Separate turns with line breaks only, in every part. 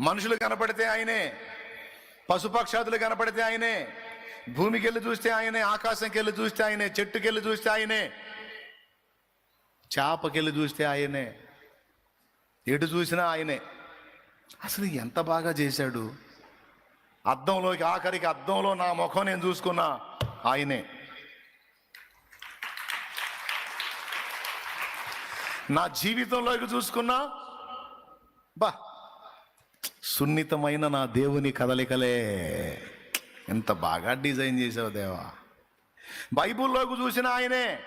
మనుషులు కనపడితే ఆయనే పశుపక్షాదులు కనపడితే ఆయనే భూమికి వెళ్ళి చూస్తే ఆయనే ఆకాశంకి వెళ్ళి చూస్తే ఆయనే చెట్టుకి వెళ్ళి చూస్తే ఆయనే చేపకెళ్ళి చూస్తే ఆయనే ఎటు చూసినా ఆయనే. అసలు ఎంత బాగా చేశాడు? అద్దంలోకి ఆఖరికి అద్దంలో నా ముఖం నేను చూసుకున్నా ఆయనే. నా జీవితంలోకి చూసుకున్నా బా సున్నితమైన నా దేవుని కదలికలే. ఎంత బాగా డిజైన్ చేసావు దేవా. బైబుల్లోకి చూసిన ఆయనే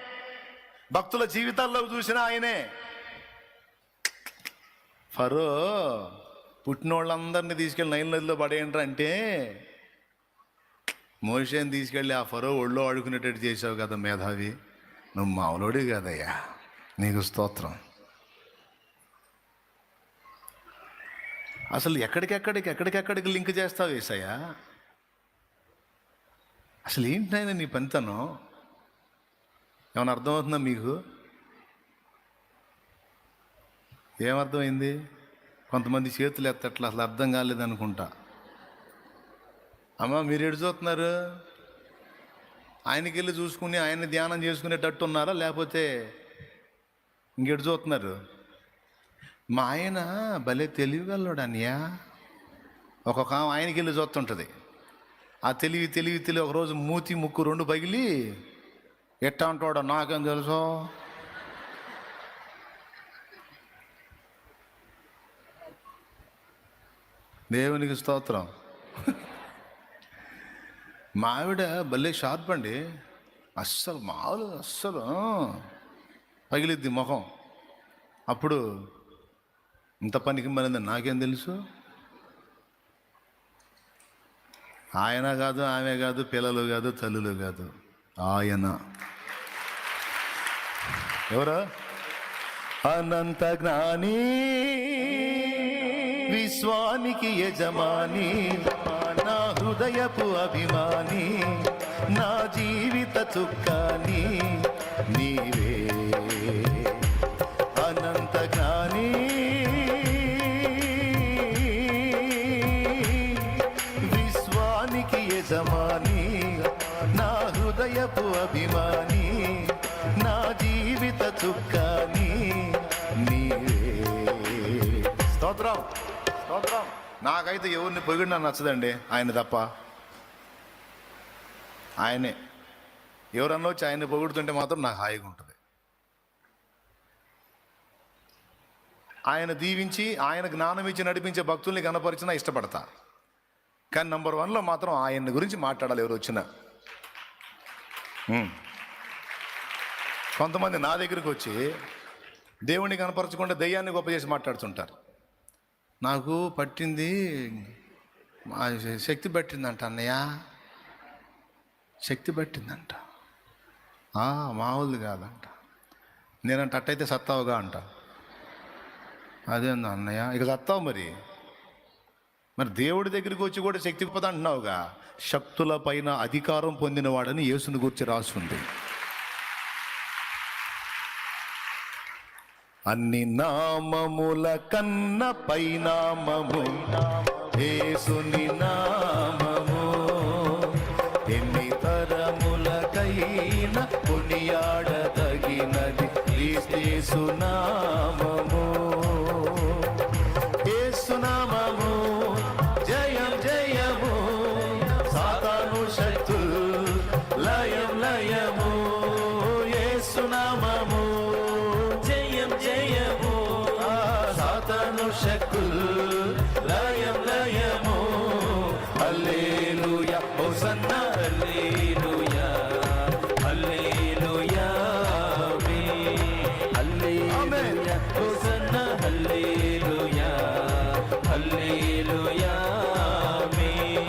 భక్తుల జీవితాల్లోకి చూసిన ఆయనే. ఫరో పుట్టినోళ్ళందరినీ తీసుకెళ్ళి నైన్ నదిలో పడేయంటారు అంటే మోషేని తీసుకెళ్ళి ఆ ఫరో ఒళ్ళో ఆడుకునేటట్టు చేసావు కదా మేధావి. నువ్వు మామూలుడి కదయ్యా. నీకు స్తోత్రం. అసలు ఎక్కడికెక్కడికి ఎక్కడికెక్కడికి లింక్ చేస్తావు ఏసయ్యా? అసలు ఏంటి నీ పనితనం? ఏమైనా అర్థమవుతుందా మీకు? ఏమర్థమైంది? కొంతమంది చేతులు ఎత్తట్లా అసలు అర్థం కాలేదు అనుకుంటా. అమ్మ మీరు ఎడు చూస్తున్నారు? ఆయనకి వెళ్ళి చూసుకుని ఆయన ధ్యానం చేసుకునేటట్టు ఉన్నారా? లేకపోతే ఇంకెటు చూస్తున్నారు? మా ఆయన భలే తెలివిగలడు అన్నయ్య. ఒక్కొక్క ఆయనకి వెళ్ళి చూస్తుంటుంది. ఆ తెలివి తెలివి తెలివి ఒకరోజు మూతి ముక్కు రెండు పగిలి ఎట్టా అంటాడో నాకేం తెలుసో? దేవునికి స్తోత్రం. మా ఆవిడ భలే షార్ప్ అండి. అస్సలు మామూలు అస్సలు పగిలిద్ది ముఖం. అప్పుడు ఇంత పనికి మరింది నాకేం తెలుసు? ఆయన కాదు ఆమె కాదు పిల్లలు కాదు తల్లులు కాదు. ఆయన. ఎవరు? అనంత జ్ఞాని విశ్వానికి యజమాని నా హృదయపు అభిమాని నా జీవిత చుక్కాని నీవే. అనంత జ్ఞాని. హృదయపు అభిమాని నా జీవిత చుక్కాని నీవే. స్తోత్రం స్తోత్రం. నాకైతే ఎవరిని పొగిడినా నచ్చదండి ఆయన తప్ప. ఆయనే. ఎవరన్నా వచ్చి ఆయన్ని పొగుడుతుంటే మాత్రం నాకు హాయిగా ఉంటుంది. ఆయన దీవించి ఆయన జ్ఞానం ఇచ్చి నడిపించే భక్తుల్ని కనపరిచినా ఇష్టపడతా. కానీ నంబర్ వన్లో మాత్రం ఆయన్ని గురించి మాట్లాడాలి ఎవరు వచ్చినా. కొంతమంది నా దగ్గరికి వచ్చి దేవుణ్ణి కనపరచకుండా దయ్యాన్ని గొప్ప చేసి మాట్లాడుతుంటారు. నాకు పట్టింది శక్తి పట్టిందంట అన్నయ్య. శక్తి పట్టిందంట. ఆ, మామూలు కాదంట. నేనంట అట్టయితే సత్తావుగా అంట. అదే అన్నయ్య. ఇక సత్తావు మరి. మరి దేవుడి దగ్గరికి వచ్చి కూడా శక్తి పద అంటున్నావుగా? శక్తుల పైన అధికారం పొందినవాడని యేసుని గురించి రాసుంది. అన్ని నామముల కన్న పైనామము. యేసుని నామము. ఎన్ని తరములకైనా కొనియాడదగినది. క్రీస్తు నామము. సాతాను శక్తులు లయం లయము. హల్లెలూయా హోసన్నా హల్లెలూయా హల్లెలూయా హల్లెలూయా హోసన్నా హల్లెలూయా హల్లెలూయా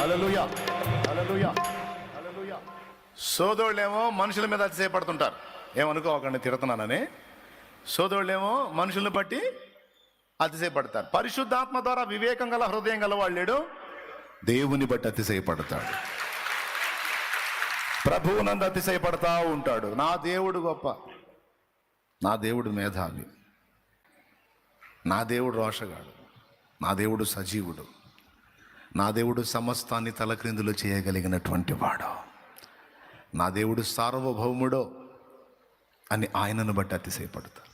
హల్లెలూయా హల్లెలూయా హల్లెలూయా. సోదరులేమో మనుషుల మీద అతిశయపడుతుంటారు. ఏమనుకోకండి తిడుతున్నానని. సోదరులేమో మనుషుల్ని బట్టి అతిశయపడతారు పరిశుద్ధాత్మ ద్వారా వివేకం గల హృదయం గల వాళ్ళేడు దేవుని బట్టి అతిశయపడతాడు. ప్రభువునందు అతిశయపడతా ఉంటాడు. నా దేవుడు గొప్ప. నా దేవుడు మేధావి. నా దేవుడు రోషగాడు. నా దేవుడు సజీవుడు. నా దేవుడు సమస్తాన్ని తలక్రిందులు చేయగలిగినటువంటి వాడు. నా దేవుడు సార్వభౌముడో అని ఆయనను బట్టి అతిశయపడతారు